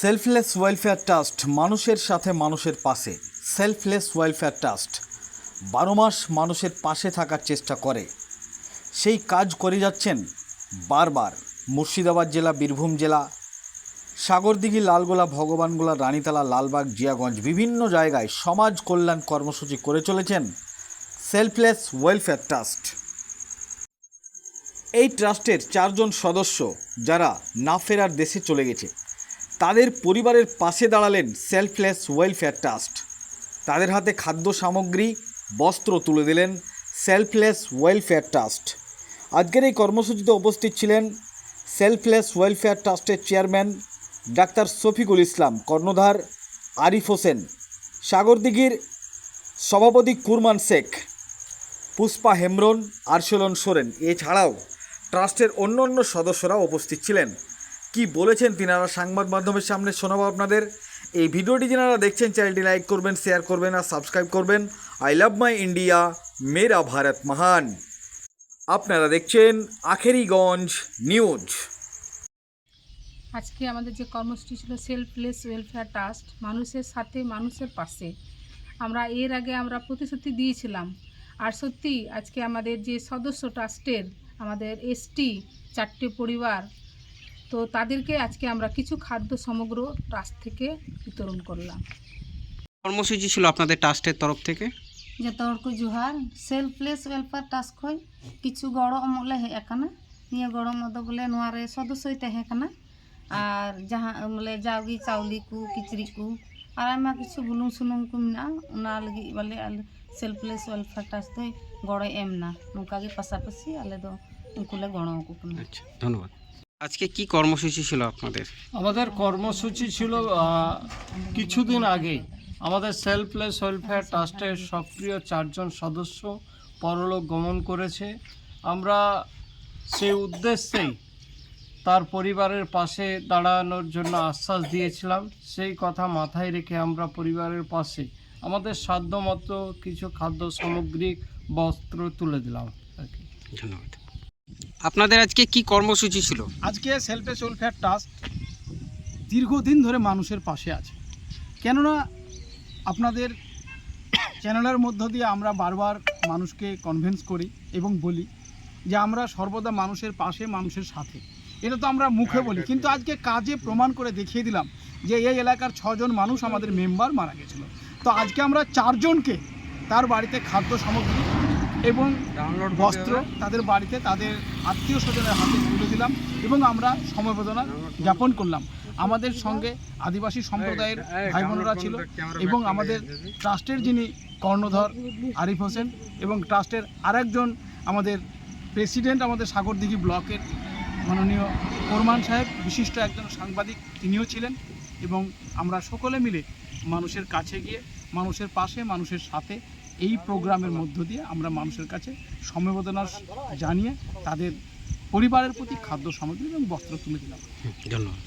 Selfless welfare trust মানুষের সাথে মানুষের পাশে। সেলফলেস ওয়েলফেয়ার ট্রাস্ট বারো মাস মানুষের পাশে থাকার চেষ্টা করে। সেই কাজ করে যাচ্ছেন বারবার মুর্শিদাবাদ জেলা, বীরভূম জেলা, সাগরদিঘি, লালগোলা, ভগবানগোলা, রানীতলা, লালবাগ, জিয়াগঞ্জ বিভিন্ন জায়গায় সমাজ কল্যাণ কর্মসূচি করে চলেছেন সেলফলেস ওয়েলফেয়ার ট্রাস্ট। এই ট্রাস্টের চারজন সদস্য যারা না ফেরার দেশে চলে গেছে তাদের পরিবারের পাশে দাঁড়ালেন সেলফলেস ওয়েলফেয়ার ট্রাস্ট তাদের হাতে খাদ্য সামগ্রী, বস্ত্র তুলে দিলেন সেলফলেস ওয়েলফেয়ার ট্রাস্ট আজকের এই কর্মসূচিতে উপস্থিত ছিলেন সেলফলেস ওয়েলফেয়ার ট্রাস্টের চেয়ারম্যান ডাক্তার শফিকুল ইসলাম, কর্ণধার আরিফ হোসেন, সাগরদিঘির সভাপতি কুরমান শেখ, পুষ্পা হেমব্রন আরশলন সোরেন। এছাড়াও ট্রাস্টের অন্য অন্য সদস্যরা উপস্থিত ছিলেন। কি বলেছেন তিনারা সংবাদ মাধ্যমের সামনে শোনাবো আপনাদের। এই ভিডিওটি যারা দেখছেন, চ্যানেলটি লাইক করবেন, শেয়ার করবেন আর সাবস্ক্রাইব করবেন। আই লাভ মাই ইন্ডিয়া, মেরা ভারত মহান। আপনারা দেখছেন আখেরিগঞ্জ নিউজ। আজকে আমাদের যে কর্মসূচি ছিল সেলফলেস ওয়েলফেয়ার ট্রাস্ট মানুষের সাথে, মানুষের পাশে। আমরা এর আগে আমরা প্রতিশ্রুতি দিয়েছিলাম। আর সত্যি আজকে আমাদের যে সদস্য ট্রাস্টের আমাদের এসটি চারটে পরিবার তো তাদেরকে আজকে আমরা কিছু খাদ্য সমগ্র ট্রাস্ট থেকে বিতরণ করলাম কর্মসূচি ছিল আপনাদের ট্রাস্টের তরফ থেকে ᱡᱚᱛᱚ ᱦᱚᱲ ᱠᱚ ᱡᱚᱦᱟᱨ ᱥᱮᱞᱯ ᱯᱞᱮᱥ ᱳᱭᱮᱞᱯᱷᱮᱭᱟᱨ ᱴᱨᱟᱥᱴ ᱠᱷᱚᱱ ᱠᱤᱪᱷᱩ ᱜᱚᱲᱚ ᱮᱢᱚᱜ ᱞᱮ ᱦᱮᱡ ᱟᱠᱟᱱᱟ ᱱᱤᱭᱟᱹ ᱜᱚᱲᱚ ᱫᱚ ᱵᱚᱞᱮ ᱱᱚᱣᱟ ᱨᱮ ᱥᱚᱫᱚᱥᱥᱚᱭ ᱛᱟᱦᱮᱸ ᱠᱟᱱᱟ ᱟᱨ ᱡᱟᱦᱟᱸ ᱵᱚᱞᱮ ᱡᱟᱣᱜᱮ ᱪᱟᱣᱞᱮ ᱠᱚ ᱠᱤᱪᱨᱤᱡ ᱠᱚ ᱟᱨ ᱟᱭᱢᱟ ᱠᱤᱪᱷু ᱵᱩᱞᱩᱝ ᱥᱩᱱᱩᱢ ᱠᱚ ᱢᱮᱱᱟᱜᱼᱟ ᱚᱱᱟ ᱞᱟᱹᱜᱤᱫ ᱵᱚᱞᱮ ᱟᱞᱮ ᱥᱮᱞᱯ ᱯᱞᱮᱥ ᱳᱭᱮᱞᱯᱷᱮᱭᱟᱨ ᱴᱨᱟᱥᱴ ᱫᱚᱭ ᱜᱚᱲᱚᱭ ᱮᱢ ᱮᱢᱱᱟ ᱱᱚᱝᱠᱟ ᱜᱮ ᱯᱟᱥᱟᱯᱟᱥᱤ ᱟᱞᱮ ᱫᱚ ᱩᱱᱠᱩ ᱞᱮ ᱜᱚᱲᱚ ᱟᱠᱚ ᱠᱟᱱᱟ ᱟᱪᱪᱷᱟ ᱫᱷᱚᱱᱭᱚᱵᱟᱫ আজকে কি কর্মসূচি ছিল আপনাদের? আমাদের কর্মসূচি ছিল কিছুদিন আগেই আমাদের সেলফলেস ওয়েলফেয়ার ট্রাস্টের সক্রিয় চারজন সদস্য পরলোক গমন করেছে। আমরা সেই উদ্দেশ্যেই তার পরিবারের পাশে দাঁড়ানোর জন্য আশ্বাস দিয়েছিলাম। সেই কথা মাথায় রেখে আমরা পরিবারের পাশে আমাদের সাধ্যমতো কিছু খাদ্য সামগ্রিক বস্ত্র তুলে দিলাম আর কি। ধন্যবাদ। আপনাদের আজকে কি কর্মসূচি ছিল? আজকে সেলফেস ওয়েলফেয়ার ট্রাস্ট দীর্ঘদিন ধরে মানুষের পাশে আছে। কেননা আপনাদের চ্যানেলের মধ্য দিয়ে আমরা বারবার মানুষকে কনভিন্স করি এবং বলি যে আমরা সর্বদা মানুষের পাশে, মানুষের সাথে। এটা তো আমরা মুখে বলি, কিন্তু আজকে কাজে প্রমাণ করে দেখিয়ে দিলাম যে এই এলাকার ছজন মানুষ আমাদের মেম্বার মারা গেছিল। তো আজকে আমরা চারজনকে তার বাড়িতে খাদ্য সামগ্রী এবং বস্ত্র তাদের বাড়িতে তাদের আত্মীয় স্বজনের হাতে তুলে দিলাম এবং আমরা সমবেদনা জ্ঞাপন করলাম। আমাদের সঙ্গে আদিবাসী সম্প্রদায়ের ভাই বোনেরা ছিল এবং আমাদের ট্রাস্টের যিনি কর্ণধর আরিফ হোসেন এবং ট্রাস্টের আরেকজন আমাদের প্রেসিডেন্ট আমাদের সাগরদিঘি ব্লকের মাননীয় কোরমান সাহেব বিশিষ্ট একজন সাংবাদিক তিনিও ছিলেন এবং আমরা সকলে মিলে মানুষের কাছে গিয়ে মানুষের পাশে মানুষের সাথে এই প্রোগ্রামের মধ্য দিয়ে আমরা মানুষের কাছে সমবেদনা জানিয়ে তাদের পরিবারের প্রতি খাদ্য সামগ্রী এবং বস্ত্র তুলে দিলাম। ধন্যবাদ।